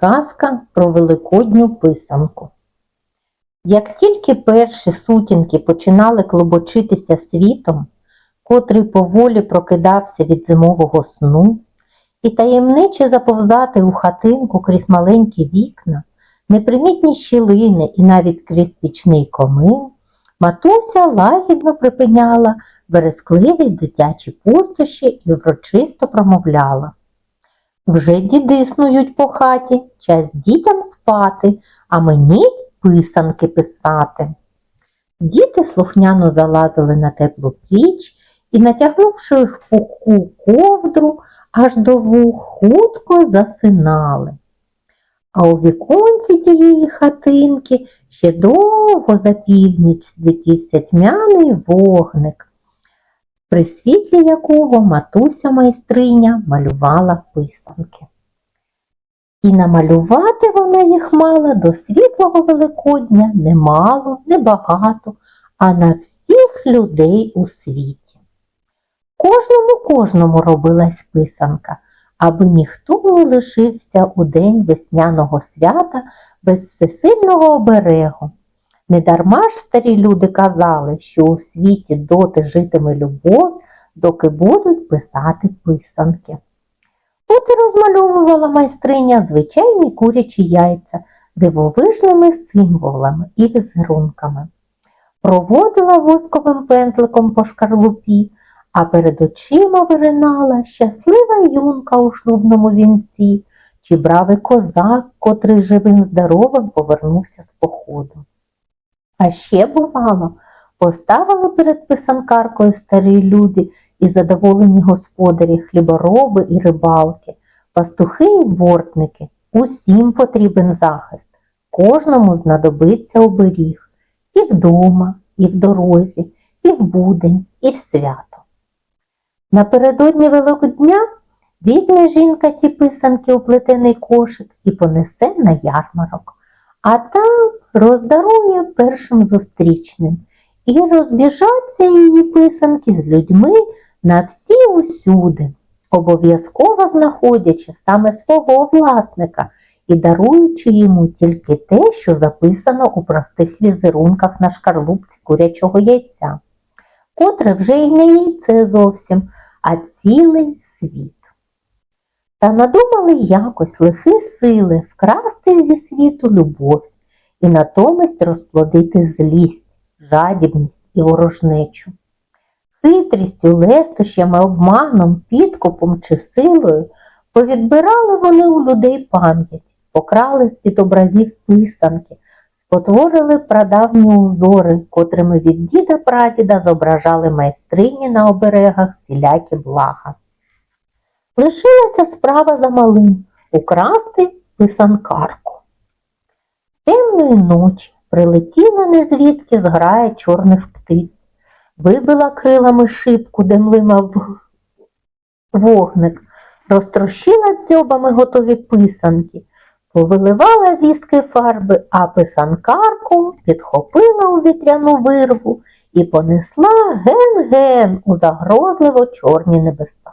Казка про великодню писанку. Як тільки перші сутінки починали клобочитися світом, котрий поволі прокидався від зимового сну, і таємниче заповзати у хатинку крізь маленькі вікна, непримітні щілини і навіть крізь пічний комин, матуся лагідно припиняла верескливі дитячі пустощі і врочисто промовляла. Вже діди снують по хаті, час дітям спати, а мені писанки писати. Діти слухняно залазили на теплу піч і, натягнувши в пуху ковдру, аж до вух хутко засинали. А у віконці тієї хатинки ще довго за північ світівся тьмяний вогник, при світлі якого матуся майстриня малювала писанки. І намалювати вона їх мала до світлого Великодня немало, небагато, а на всіх людей у світі. Кожному кожному робилась писанка, аби ніхто не лишився у день весняного свята без всесильного оберегу. Недарма ж старі люди казали, що у світі доти житиме любов, доки будуть писати писанки. От і розмальовувала майстриня звичайні курячі яйця дивовижними символами і візерунками. Проводила восковим пензликом по шкарлупі, а перед очима виринала щаслива юнка у шлюбному вінці, чи бравий козак, котрий живим здоровим повернувся з походу. А ще, бувало, поставили перед писанкаркою старі люди і задоволені господарі, хлібороби і рибалки, пастухи і бортники. Усім потрібен захист, кожному знадобиться оберіг і вдома, і в дорозі, і в будень, і в свято. Напередодні Великодня візьме жінка ті писанки у плетений кошик і понесе на ярмарок, а там роздарує першим зустрічним. І розбіжаться її писанки з людьми на всі усюди, обов'язково знаходячи саме свого власника і даруючи йому тільки те, що записано у простих візерунках на шкарлупці курячого яйця, котре вже й не яйце зовсім, а цілий світ. Та надумали якось лихі сили вкрасти зі світу любов і натомість розплодити злість, жадібність і ворожнечу. Хитрістю, лестощами, обманом, підкупом чи силою повідбирали вони у людей пам'ять, покрали з-під образів писанки, спотворили прадавні узори, котрими від діда прадіда зображали майстрині на оберегах всілякі блага. Лишилася справа за малим украсти писанкарку. Темної ночі прилетіла незвідки зграя чорних птиць, вибила крилами шибку, де млимав вогник, розтрощила дзьобами готові писанки, повиливала віски фарби, а писанкарку підхопила у вітряну вирву і понесла ген-ген у загрозливо чорні небеса.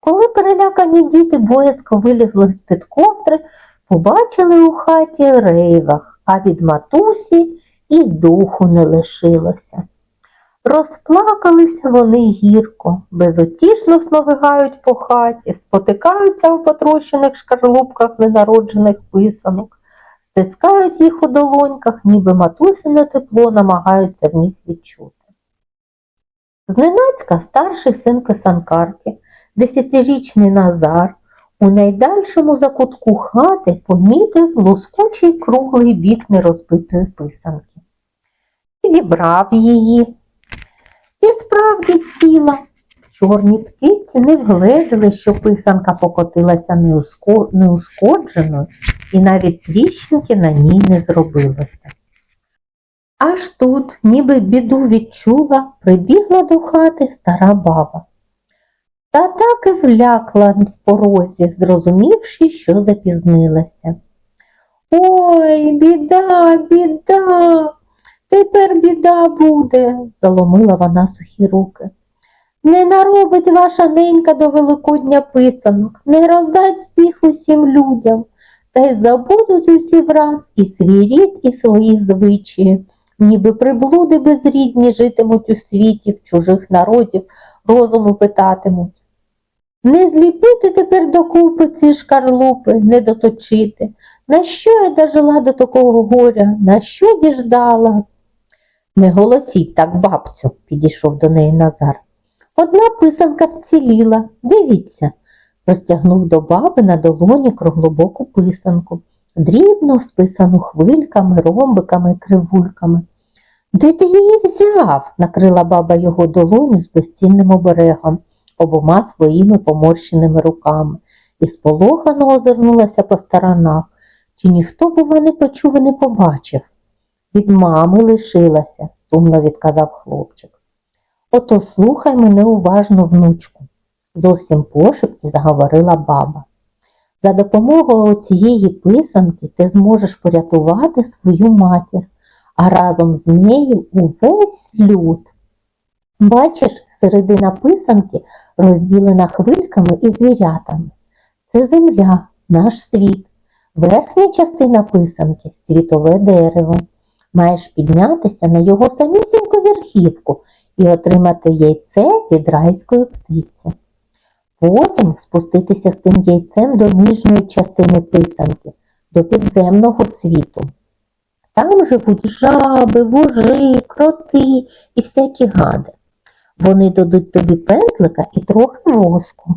Коли перелякані діти боязко вилізли з-під ковдри, побачили у хаті рейвах, а від матусі і духу не лишилося. Розплакалися вони гірко, безутішно сновигають по хаті, спотикаються у потрощених шкарлупках ненароджених писанок, стискають їх у долоньках, ніби матусине тепло намагаються в них відчути. Зненацька старший син писанкарки, десятирічний Назар, у найдальшому закутку хати помітив лоскучий круглий бік нерозбитої писанки. Підібрав її. І справді ціла. Чорні птиці не вгледіли, що писанка покотилася неушкодженою, і навіть тріщинки на ній не зробилося. Аж тут, ніби біду відчула, прибігла до хати стара баба. Та так і влякла в порозі, зрозумівши, що запізнилася. Ой, біда, біда, тепер біда буде, заломила вона сухі руки. Не наробить ваша ненька до Великодня писанок, не роздасть всіх усім людям, та й забудуть усі враз і свій рід, і свої звичаї, ніби приблуди безрідні житимуть у світі, в чужих народів, розуму питатимуть. Не зліпити тепер докупи ці шкарлупи, не доточити. На що я дожила до такого горя, на що діждала? Не голосіть так, бабцю, підійшов до неї Назар. Одна писанка вціліла, дивіться, розтягнув до баби на долоні круглобоку писанку, дрібно списану хвильками, ромбиками кривульками. Де ти її взяв? накрила баба його долоню з безцінним оберегом обома своїми поморщеними руками і сполохано озирнулася по сторонах, чи ніхто, бува, не почув і не побачив. Від мами лишилася, сумно відказав хлопчик. Ото слухай мене уважно, внучку, зовсім пошепки заговорила баба. За допомогою цієї писанки ти зможеш порятувати свою матір, а разом з нею увесь люд. Бачиш, середина писанки розділена хвильками і звірятами. Це земля, наш світ. Верхня частина писанки світове дерево. Маєш піднятися на його самісіньку верхівку і отримати яйце від райської птиці. Потім спуститися з тим яйцем до ніжної частини писанки, до підземного світу. Там живуть жаби, вужі, кроти і всякі гади. Вони дадуть тобі пензлика і трохи воску.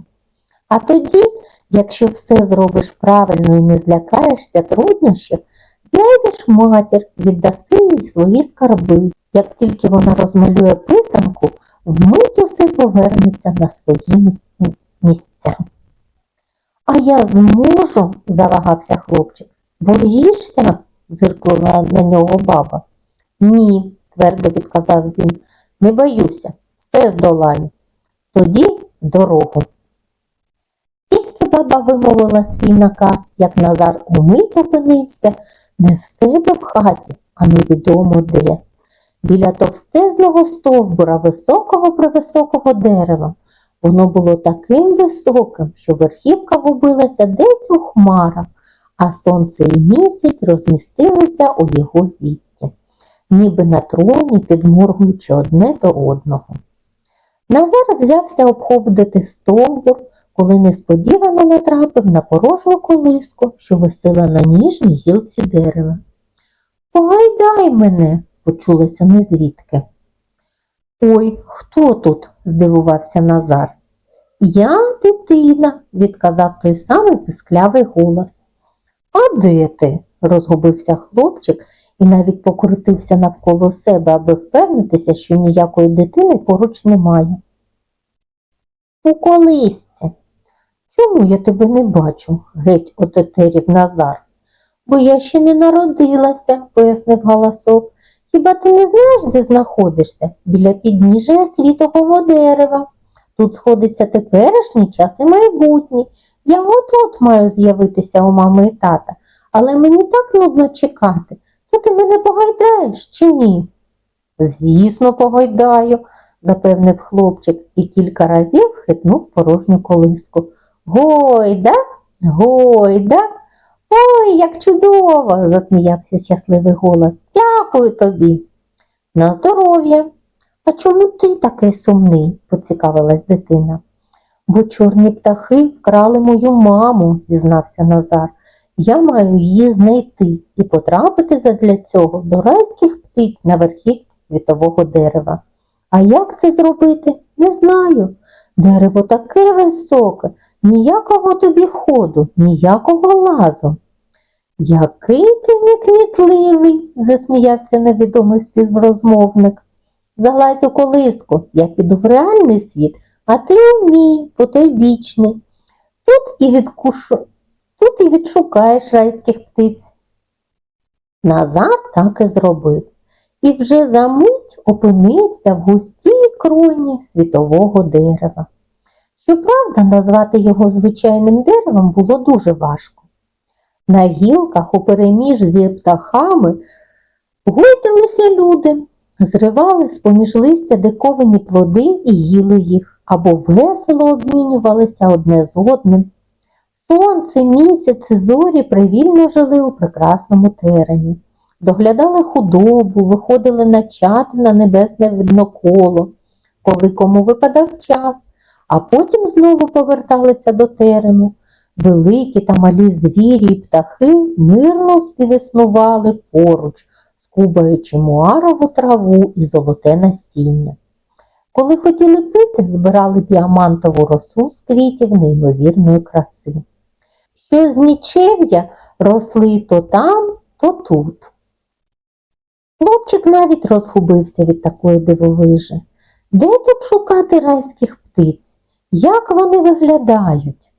А тоді, якщо все зробиш правильно і не злякаєшся труднощів, знайдеш матір, віддаси їй свої скарби. Як тільки вона розмалює писанку, вмить усе повернеться на свої місця. А я зможу, завагався хлопчик. Боїшся? зиркнула на нього баба. Ні, твердо відказав він, не боюся, все здолаю. Тоді в дорогу. Тільки баба вимовила свій наказ, як Назар умить опинився не в себе в хаті, а невідомо де. Біля товстезного стовбура високого превисокого дерева. Воно було таким високим, що верхівка губилася десь у хмарах, а сонце і місяць розмістилися у його вітті, ніби на троні, підморгуючи одне до одного. Назар взявся обходити стовбур, коли несподівано натрапив на порожню колиску, що висила на ніжній гілці дерева. Погайдай мене, почулося незвідки. Ой, хто тут? здивувався Назар. Я дитина, відказав той самий писклявий голос. А де ти? розгубився хлопчик і навіть покрутився навколо себе, аби впевнитися, що ніякої дитини поруч немає. У колисці. Чому я тебе не бачу? геть отетерів Назар. Бо я ще не народилася, пояснив галасок. Хіба ти не знаєш, де знаходишся? Біля підніжжя світового дерева. Тут сходиться теперішній час і майбутній. Я от-от маю з'явитися у мами і тата, але мені так нудно чекати. То ти мене погайдаєш чи ні? Звісно, погайдаю, запевнив хлопчик і кілька разів хитнув порожню колиску. Гойда, гойда. Ой, як чудово! засміявся щасливий голос. Дякую тобі. На здоров'я. А чому ти такий сумний? поцікавилась дитина. Бо чорні птахи вкрали мою маму, зізнався Назар. Я маю її знайти і потрапити задля цього до райських птиць на верхівці світового дерева. А як це зробити? Не знаю. Дерево таке високе, ніякого тобі ходу, ніякого лазу. Який ти некмітливий, засміявся невідомий співрозмовник. Залазь у колиску, я піду в реальний світ, а ти у мій, потойбічний. Тут і відкушу, тут і відшукаєш райських птиць. Назар так і зробив, і вже за мить опинився в густій кроні світового дерева. Щоправда, назвати його звичайним деревом було дуже важко. На гілках у переміж зі птахами гойдалися люди, зривали з поміж листя диковинні плоди і їли їх. або весело обмінювалися одне з одним. Сонце, місяць зорі привільно жили у прекрасному теремі, доглядали худобу, виходили начати на небесне видноколо, коли кому випадав час, а потім знову поверталися до терему. Великі та малі звірі й птахи мирно співіснували поруч, скубаючи муарову траву і золоте насіння. Коли хотіли пити, збирали діамантову росу з квітів неймовірної краси. Що з нічев'я росли то там, то тут. Хлопчик навіть розгубився від такої дивовижі. Де тут шукати райських птиць? Як вони виглядають?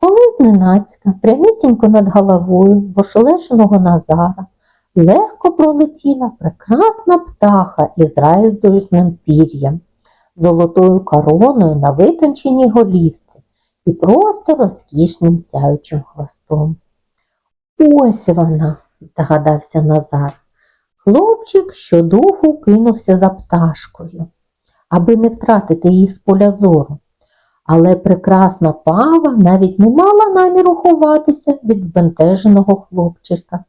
Коли зненацька, прямісінько над головою вошелешеного Назара, легко пролетіла прекрасна птаха із райдужним пір'ям, золотою короною на витонченій голівці і просто розкішним сяючим хвостом. Ось вона, здогадався Назар. Хлопчик щодуху кинувся за пташкою, аби не втратити її з поля зору. Але прекрасна пава навіть не мала наміру ховатися від збентеженого хлопчика.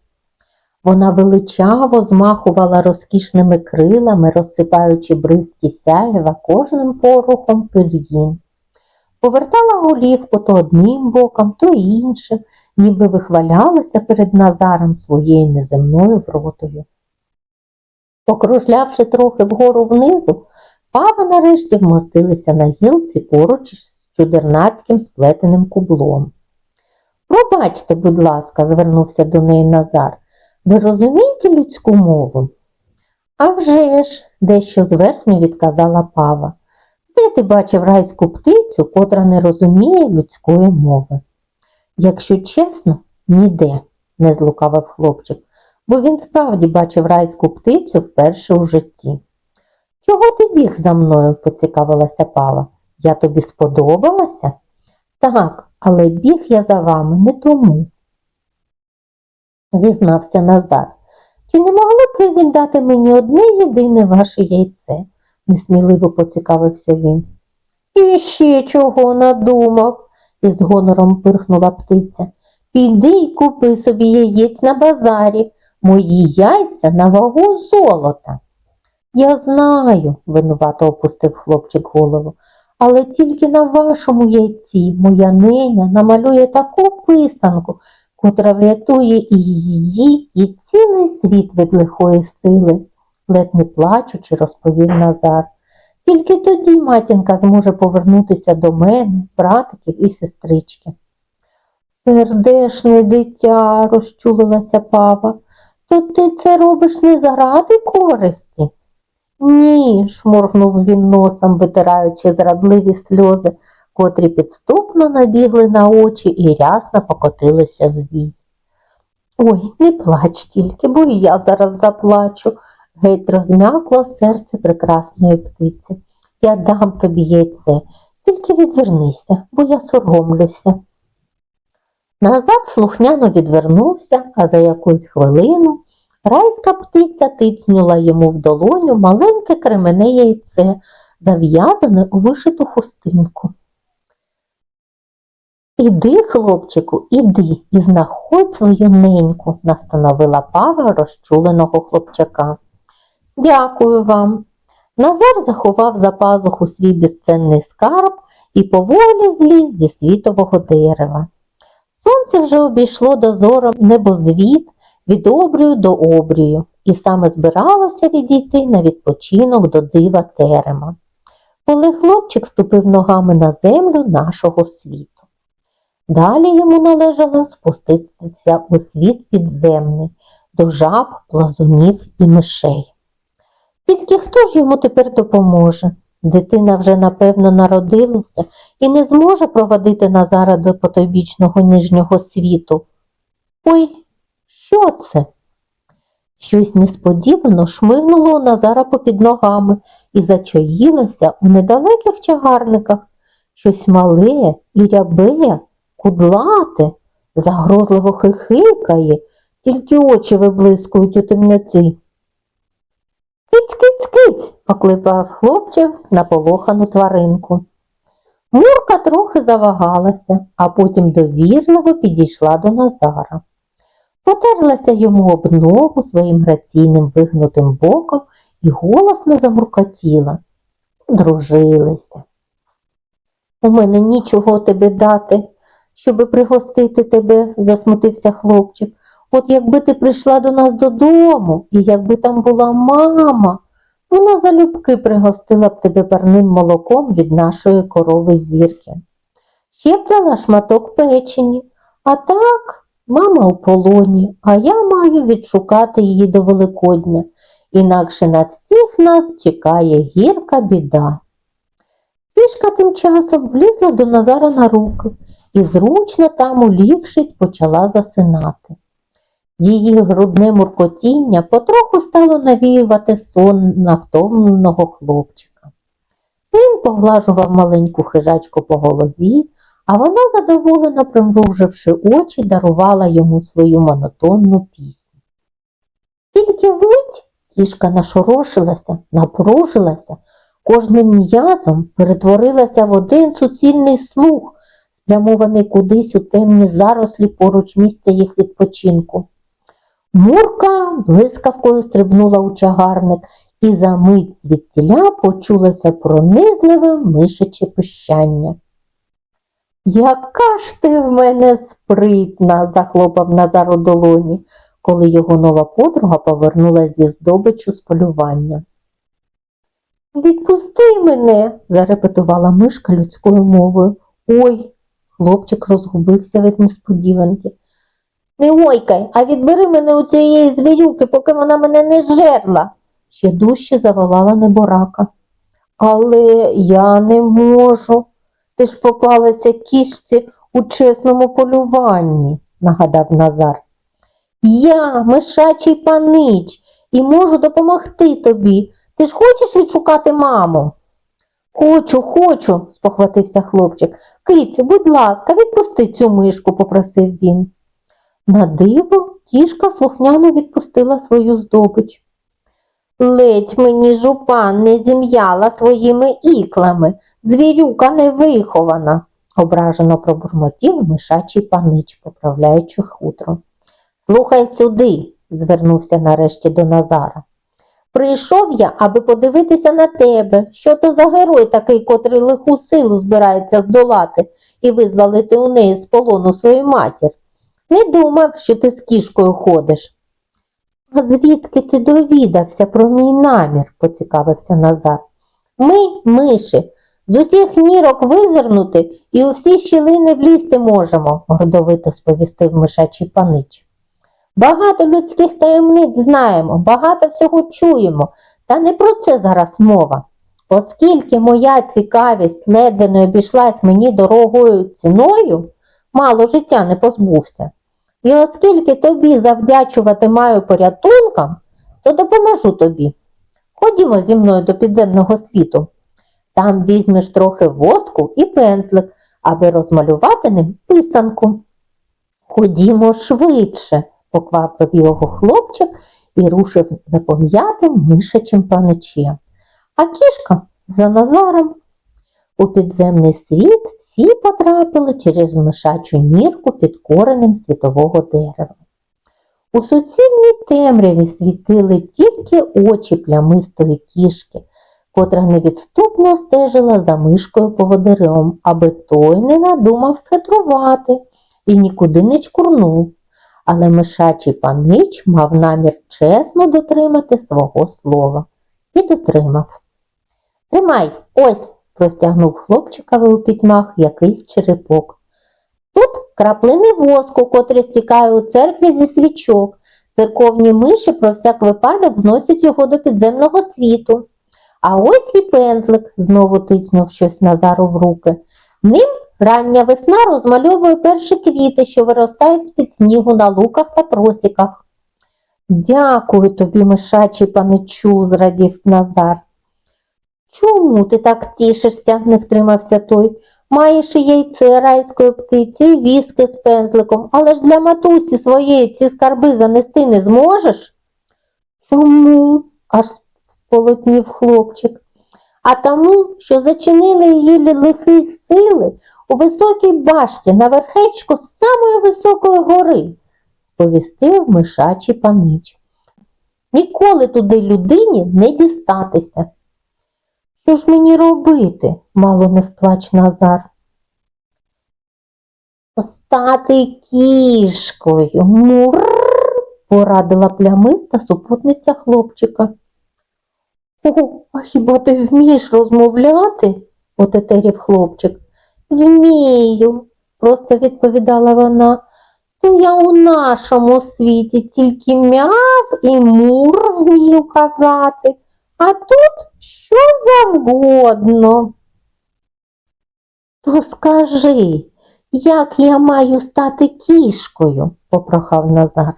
Вона величаво змахувала розкішними крилами, розсипаючи бризки сяєва кожним порухом пир'їн. Повертала голівку то одним боком, то іншим, ніби вихвалялася перед Назаром своєю неземною вродою. Покружлявши трохи вгору внизу, пава нарешті вмостилися на гілці поруч з чудернацьким сплетеним кублом. Пробачте, будь ласка, звернувся до неї Назар. Ви розумієте людську мову? «А вже ж», – дещо зверхньо відказала пава. Де ти бачив райську птицю, котра не розуміє людської мови? Якщо чесно, ніде, не злукавив хлопчик, бо він справді бачив райську птицю вперше у житті. Чого ти біг за мною? поцікавилася пава. Я тобі сподобалася? Так, але біг я за вами не тому, зізнався Назар. Чи не могли б ви віддати мені одне єдине ваше яйце? Несміливо поцікавився він. І ще чого надумав, із гонором пирхнула птиця. Піди й купи собі яєць на базарі, мої яйця на вагу золота. Я знаю, винувато опустив хлопчик голову, але тільки на вашому яйці моя неня намалює таку писанку, котра врятує і її, і цілий світ від лихої сили, ледь не плачучи, розповів Назар. Тільки тоді матінка зможе повернутися до мене, братиків і сестрички. Сердешне дитя, розчулилася пава, то ти це робиш не заради користі? Ні, шморгнув він носом, витираючи зрадливі сльози, котрі підступно набігли на очі і рясно покотилися з вій. Ой, не плач тільки, бо і я зараз заплачу, геть розм'якло серце прекрасної птиці. Я дам тобі яйце, тільки відвернися, бо я соромлюся. Назар слухняно відвернувся, а за якусь хвилину райська птиця тицнула йому в долоню маленьке кремене яйце, зав'язане у вишиту хустинку. Іди, хлопчику, іди і знаходь свою неньку, настановила пава розчуленого хлопчака. Дякую вам. Назар заховав за пазуху свій безценний скарб і поволі зліз зі світового дерева. Сонце вже обійшло дозором небозвід від обрію до обрію і саме збиралося відійти на відпочинок до дива терема, коли хлопчик ступив ногами на землю нашого світу. Далі йому належало спуститися у світ підземний, до жаб, плазунів і мишей. Тільки хто ж йому тепер допоможе? Дитина вже напевно народилася і не зможе проводити Назара до потойбічного нижнього світу. Ой, що це? Щось несподівано шмигнуло у Назара попід ногами і зачаїлося у недалеких чагарниках. Щось мале і рябе, кудлате, загрозливо хихикає, тільки очі виблискують у темноті. Киць, киць, киць, покликав хлопчик наполохану тваринку. Мурка трохи завагалася, а потім довірливо підійшла до Назара. Потерлася йому об ногу своїм граційним вигнутим боком і голосно замуркотіла. Дружилися. У мене нічого тобі дати, щоби пригостити тебе, засмутився хлопчик. От якби ти прийшла до нас додому, і якби там була мама, вона залюбки пригостила б тебе парним молоком від нашої корови зірки. Ще б шматок печені, а так мама у полоні, а я маю відшукати її до Великодня, інакше на всіх нас чекає гірка біда. Пішка тим часом влізла до Назара на руки і, зручно там улігшись, почала засинати. Її грудне муркотіння потроху стало навіювати сон на втомленого хлопчика. Він поглажував маленьку хижачку по голові, а вона, задоволено примруживши очі, дарувала йому свою монотонну пісню. Тільки вмить кішка нашорошилася, напружилася, кожним м'язом перетворилася в один суцільний слух, спрямований кудись у темні зарослі поруч місця їх відпочинку. Мурка блискавкою стрибнула у чагарник, і за мить звідтіля почулося пронизливе мишаче пищання. Яка ж ти в мене спритна, захлопав Назар у долоні, коли його нова подруга повернулася зі здобичу з полювання. Відпусти мене, зарепетувала мишка людською мовою. Ой, хлопчик розгубився від несподіванки. Не ойкай, а відбери мене у цієї звірюки, поки вона мене не жерла, ще дужче заволала неборака. Але я не можу. Ти ж попалася кішці у чесному полюванні, нагадав Назар. Я мишачий панич і можу допомогти тобі. Ти ж хочеш відшукати маму? Хочу, хочу, спохватився хлопчик. Кицю, будь ласка, відпусти цю мишку, попросив він. На диво кішка слухняно відпустила свою здобич. Ледь мені жупан не зім'яла своїми іклами, звірюка не вихована, ображено пробурмотів мишачий панич, поправляючи хутро. Слухай сюди, звернувся нарешті до Назара. Прийшов я, аби подивитися на тебе, що то за герой такий, котрий лиху силу збирається здолати і визволити у неї з полону свою матір. Не думав, що ти з кішкою ходиш. А звідки ти довідався про мій намір? поцікавився Назар. Ми, миші, з усіх нірок визирнути і у всі щілини влізти можемо, гордовито сповістив мишачий панич. Багато людських таємниць знаємо, багато всього чуємо, та не про це зараз мова. Оскільки моя цікавість ледве не обійшлась мені дорогою ціною, мало життя не позбувся. І оскільки тобі завдячувати маю порятункам, то допоможу тобі. Ходімо зі мною до підземного світу. Там візьмеш трохи воску і пензлик, аби розмалювати ним писанку. Ходімо швидше, поквапив його хлопчик і рушив за пом'ятим мишачим паничем. А кішка за Назаром. У підземний світ всі потрапили через мишачу нірку під коренем світового дерева. У суцільній темряві світили тільки очі плямистої кішки, котра невідступно стежила за мишкою поводирем, аби той не надумав схитрувати і нікуди не чкурнув. Але мишачий панич мав намір чесно дотримати свого слова і дотримав. Тримай, ось, простягнув хлопчикові у пітьмах якийсь черепок. Тут краплини воску, котрі стікає у церкві зі свічок. Церковні миші про всяк випадок зносять його до підземного світу. А ось і пензлик, знову тицнув щось Назару в руки. Ним рання весна розмальовує перші квіти, що виростають з-під снігу на луках та просіках. Дякую тобі, мишачий паничу, зрадів Назар. Чому ти так тішишся? не втримався той. Маєш і яйце райської птиці, і віски з пензликом, але ж для матусі своєї ці скарби занести не зможеш? Чому? аж сполотнів хлопчик. а тому, що зачинили її лихі сили у високій башті на верхечку самої високої гори, сповістив мишачий панич. Ніколи туди людині не дістатися. Що ж мені робити? мало не вплач Назар. Стати кішкою. Мур, порадила плямиста супутниця хлопчика. О, а хіба ти вмієш розмовляти? отетерів хлопчик. Вмію, просто відповідала вона. То я у нашому світі тільки мяв і мур вмію казати, а тут що завгодно. То скажи, як я маю стати кішкою? попрохав Назар.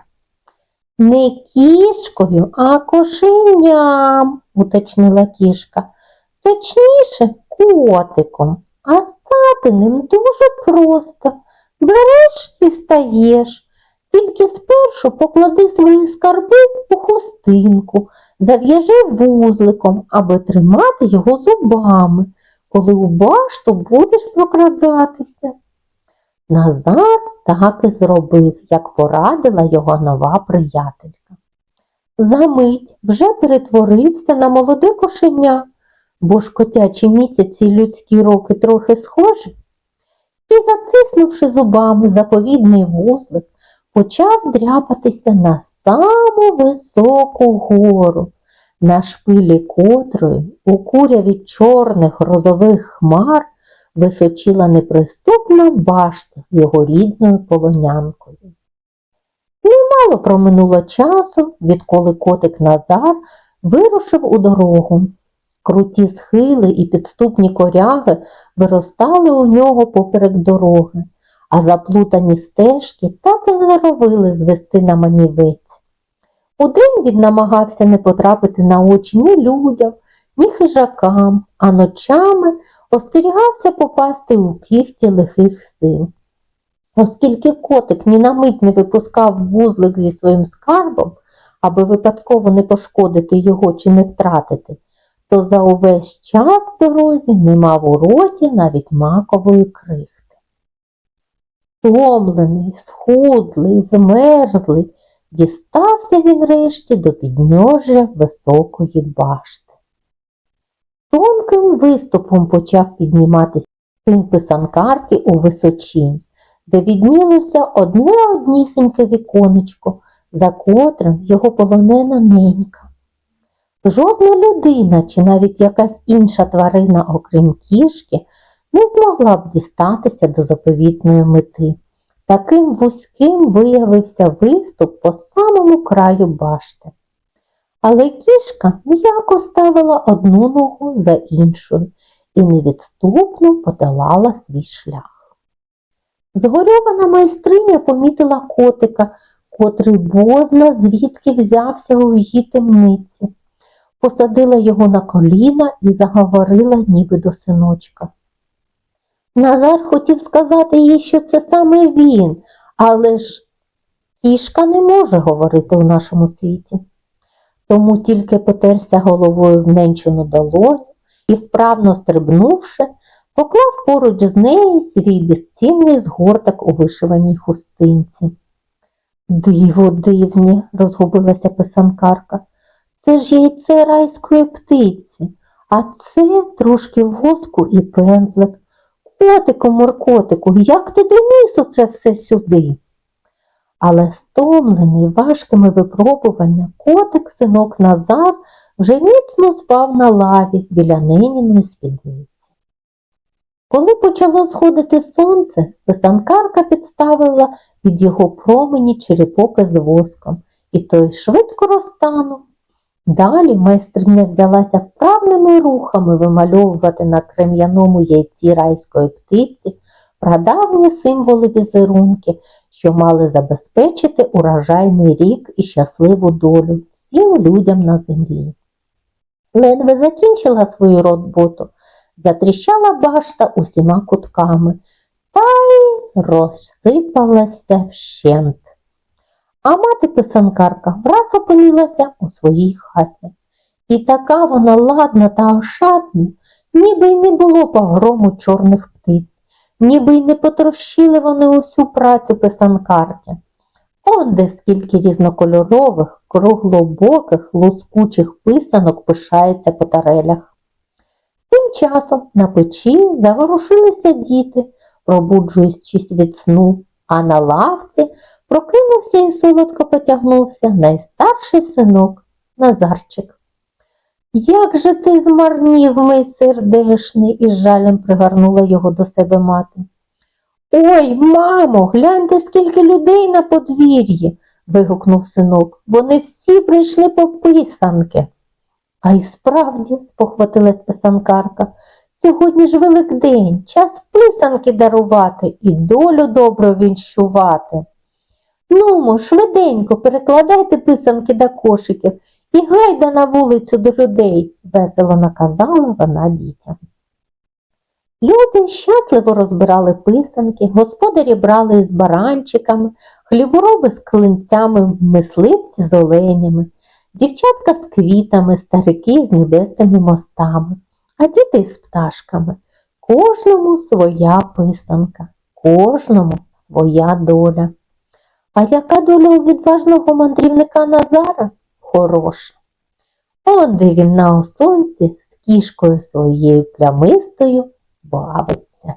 Не кішкою, а кошеням, уточнила кішка. Точніше, котиком, а стати ним дуже просто. Береш і стаєш. Тільки спершу поклади свої скарби у хустинку, зав'яжи вузликом, аби тримати його зубами, коли у башту будеш прокрадатися. Назар так і зробив, як порадила його нова приятелька. Замить вже перетворився на молоде кошеня, бо ж котячі місяці людські роки трохи схожі, і, затиснувши зубами заповідний вузлик, почав дряпатися на саму високу гору, на шпилі котрої у куряві чорних грозових хмар височила неприступна башта з його рідною полонянкою. Немало проминуло часу, відколи котик Назар вирушив у дорогу. Круті схили і підступні коряги виростали у нього поперек дороги, а заплутані стежки так і не робили звести на манівець. Удень він намагався не потрапити на очі ні людям, ні хижакам, а ночами остерігався попасти у кіхті лихих сил. Оскільки котик ні на мить не випускав вузлик зі своїм скарбом, аби випадково не пошкодити його чи не втратити, то за увесь час дорозі не мав у роті навіть макової крихти. Томлений, схудлий, змерзлий, дістався він решті до підножжя високої башти. Тонким виступом почав підніматися син писанкарки у височинь, де віднілося одне однісеньке віконечко, за котрим його полонена ненька. Жодна людина чи навіть якась інша тварина, окрім кішки, не змогла б дістатися до заповітної мети. Таким вузьким виявився виступ по самому краю башти. Але кішка м'яко ставила одну ногу за іншою і невідступно подолала свій шлях. Згорьована майстриня помітила котика, котрий бозна звідки взявся у її темниці посадила його на коліна і заговорила ніби до синочка. Назар хотів сказати їй, що це саме він, але ж кішка не може говорити у нашому світі. Тому тільки потерся головою в ненчину долоню і, вправно стрибнувши, поклав поруч з нею свій безцінний згорток у вишиваній хустинці. Диво дивні, розгубилася писанкарка. Це ж яйце райської птиці, а це трошки воску і пензлик. Котику, моркотику, як ти доніс оце все сюди? Але стомлений важкими випробуваннями, котик синок Назар вже міцно спав на лаві біля ниніної спідниці. Коли почало сходити сонце, писанкарка підставила під його промені черепоки з воском, і той швидко розтанув. Далі майстриня взялася вправними рухами вимальовувати на крем'яному яйці райської птиці прадавні символи візерунки, що мали забезпечити урожайний рік і щасливу долю всім людям на землі. Ледве закінчила свою роботу, затріщала башта усіма кутками та й розсипалася вщент. А мати писанкарка враз опинилася у своїй хаті. І така вона ладна та ошатна, ніби й не було погрому чорних птиць, ніби й не потрощили вони усю працю писанкарки. Он де скільки різнокольорових, круглобоких, лоскучих писанок пишається по тарелях. Тим часом на печі заворушилися діти, пробуджуючись від сну, а на лавці прокинувся і солодко потягнувся найстарший синок Назарчик. Як же ти змарнів, мій сердешний, із жалем пригорнула його до себе мати. Ой, мамо, гляньте, скільки людей на подвір'ї, вигукнув синок. Вони всі прийшли по писанки. А й справді, спохватилась писанкарка, сьогодні ж Великдень, час писанки дарувати і долю добру вінчувати. Нумо, швиденько перекладайте писанки до кошиків і гайда на вулицю до людей, весело наказала вона дітям. Люди щасливо розбирали писанки, господарі брали з баранчиками, хлібороби з клинцями, мисливці з оленями, дівчатка з квітами, старики з небесними мостами, а діти з пташками. Кожному своя писанка, кожному своя доля. А яка доля у відважного мандрівника Назара? Хороша. Де він на осонці з кішкою своєю плямистою бавиться.